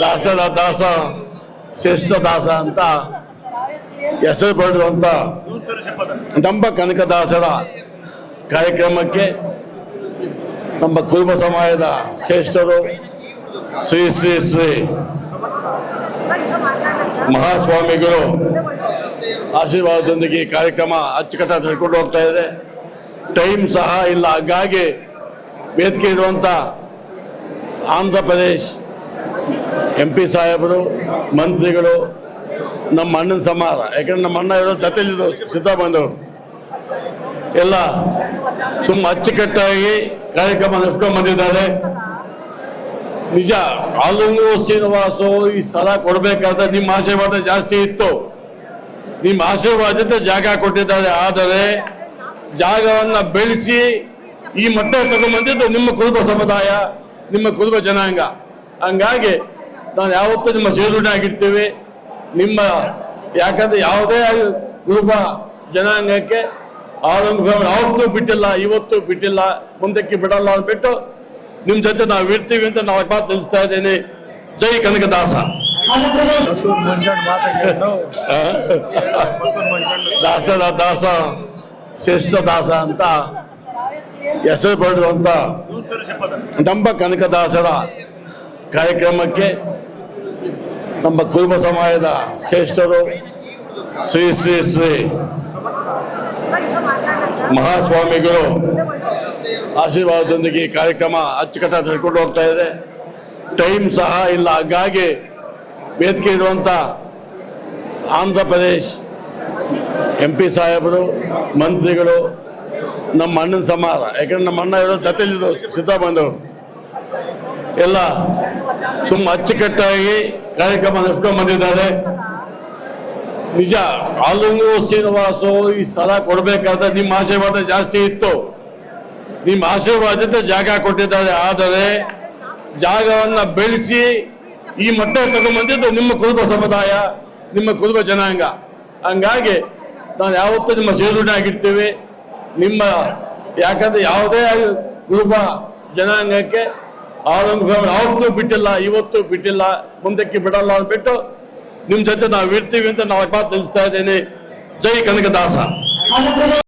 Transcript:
ದಾಸದ ದಾಸ ಶ್ರೇಷ್ಠ ದಾಸ ಅಂತ ಹೆಸರು ಪಡೆದಂತ ನಮ್ಮ ಕನಕದಾಸರ ಕಾರ್ಯಕ್ರಮಕ್ಕೆ ನಮ್ಮ ಕುರುಬ ಸಮಾಜದ ಶ್ರೇಷ್ಠರು ಶ್ರೀ ಶ್ರೀ ಶ್ರೀ ಮಹಾಸ್ವಾಮಿಗಳು ಆಶೀರ್ವಾದದೊಂದಿಗೆ ಈ ಕಾರ್ಯಕ್ರಮ ಅಚ್ಚುಕಟ್ಟಾಗಿ ನಡ್ಕೊಂಡು ಹೋಗ್ತಾ ಇದೆ. ಟೈಮ್ ಸಹ ಇಲ್ಲ. ಹಾಗಾಗಿ ವೇದಿಕೆ ಇಡುವಂಥ ಆಂಧ್ರ ಪ್ರದೇಶ್ ಎಂ ಪಿ ಸಾಹೇಬರು, ಮಂತ್ರಿಗಳು, ನಮ್ಮ ಅಣ್ಣನ ಸಮಾರ. ಯಾಕಂದ್ರೆ ನಮ್ಮ ಅಣ್ಣ ಇರೋ ಜೊತೆಲಿದ್ದು ಸಿದ್ದರಾಮಯ್ಯವರು ಎಲ್ಲ ತುಂಬ ಅಚ್ಚುಕಟ್ಟಾಗಿ ಕಾರ್ಯಕ್ರಮ ನಡೆಸ್ಕೊಂಡು ಬಂದಿದ್ದಾರೆ. ನಿಜ, ಆಲೂರು ಶ್ರೀನಿವಾಸು ಈ ಸ್ಥಳ ಕೊಡಬೇಕಾದ ನಿಮ್ಮ ಆಶೀರ್ವಾದ ಜಾಸ್ತಿ ಇತ್ತು. ನಿಮ್ಮ ಆಶೀರ್ವಾದದಿಂದ ಜಾಗ ಕೊಟ್ಟಿದ್ದಾರೆ. ಆದರೆ ಜಾಗವನ್ನು ಬೆಳೆಸಿ ಈ ಮಟ್ಟ ತಗೊಂಬಂದಿದ್ದು ನಿಮ್ಮ ಕುರುಬ ಸಮುದಾಯ ನಿಮ್ಮ ಕುರುಬ ಜನಾಂಗ. ಹಂಗಾಗಿ ನಾನು ಯಾವತ್ತೂ ನಿಮ್ಮ ಸೇರುಡೆ ಆಗಿರ್ತೀವಿ. ನಿಮ್ಮ ಯಾಕಂದ್ರೆ ಯಾವುದೇ ಕುರುಬ ಜನಾಂಗಕ್ಕೆ ಆರಂಭ ಯಾವತ್ತೂ ಬಿಟ್ಟಿಲ್ಲ ಇವತ್ತು ಬಿಟ್ಟಿಲ್ಲ ಮುಂದಕ್ಕೆ ಬಿಡಲ್ಲ ಅಂದ್ಬಿಟ್ಟು ನಿಮ್ಮ ಜೊತೆ ನಾವು ಇರ್ತೀವಿ ಅಂತ ನಾವು ಮಾತು ತಿಳಿಸ್ತಾ ಇದ್ದೀನಿ. ಜೈ ಕನಕದಾಸ. ದಾಸ ದಾಸದ ದಾಸ ಶ್ರೇಷ್ಠ ದಾಸ ಅಂತ ಹೆಸರು ಪಡೆದಂತ ನಮ್ಮ ಕನಕದಾಸರ ಕಾರ್ಯಕ್ರಮಕ್ಕೆ ನಮ್ಮ ಕುರುಬ ಸಮಾಜದ ಶ್ರೇಷ್ಠರು ಶ್ರೀ ಶ್ರೀ ಶ್ರೀ ಮಹಾಸ್ವಾಮಿಗಳು ಆಶೀರ್ವಾದದೊಂದಿಗೆ ಕಾರ್ಯಕ್ರಮ ಅಚ್ಚುಕಟ್ಟಾಗಿ ನಡ್ಕೊಂಡು ಹೋಗ್ತಾ ಇದೆ. ಟೈಮ್ ಸಹ ಇಲ್ಲ. ಹಾಗಾಗಿ ವೇದಿಕೆ ಇರುವಂಥ ಆಂಧ್ರ ಪ್ರದೇಶ್ ಎಂ ಪಿ ಸಾಹೇಬರು, ಮಂತ್ರಿಗಳು ನಮ್ಮ ಅಣ್ಣನ ಸಮಾರ. ಯಾಕಂದ್ರೆ ನಮ್ಮ ಅಣ್ಣ ಇರೋ ಜೊತೆಲಿದ್ದು ಸಿದ್ದರಾಮಯ್ಯವರು ಎಲ್ಲ ತುಂಬ ಅಚ್ಚುಕಟ್ಟಾಗಿ ಕಾರ್ಯಕ್ರಮ ನಡೆಸ್ಕೊಂಡು ಬಂದಿದ್ದಾರೆ. ನಿಜ ಆಲೂರು ಶ್ರೀನಿವಾಸು ಈ ಸ್ಥಳ ಕೊಡಬೇಕಾದ್ರೆ ನಿಮ್ಮ ಆಶೀರ್ವಾದ ಜಾಸ್ತಿ ಇತ್ತು. ನಿಮ್ಮ ಆಶೀರ್ವಾದದಿಂದ ಜಾಗ ಕೊಟ್ಟಿದ್ದಾರೆ. ಆದರೆ ಜಾಗವನ್ನು ಬೆಳೆಸಿ ಈ ಮಟ್ಟ ತಗೊಂಡ್ಬಂದಿದ್ದು ನಿಮ್ಮ ಕುರುಬ ಸಮುದಾಯ, ನಿಮ್ಮ ಕುರುಬ ಜನಾಂಗ. ಹಂಗಾಗಿ ನಾನು ಯಾವತ್ತೂ ನಿಮ್ಮ ಸೇರುಣೆ ಆಗಿರ್ತೀವಿ. ನಿಮ್ಮ ಯಾಕಂದ್ರೆ ಯಾವುದೇ ಕುರುಬ ಜನಾಂಗಕ್ಕೆ ಆರಂಭ ಯಾವತ್ತೂ ಬಿಟ್ಟಿಲ್ಲ, ಇವತ್ತು ಬಿಟ್ಟಿಲ್ಲ, ಮುಂದಕ್ಕೆ ಬಿಡಲ್ಲ ಅಂದ್ಬಿಟ್ಟು ನಿಮ್ಮ ಜೊತೆ ನಾವು ಇರ್ತೀವಿ ಅಂತ ನಾವು ಮಾತು ತಿಳಿಸ್ತಾ ಇದ್ದೇನೆ. ಜೈ ಕನಕದಾಸ.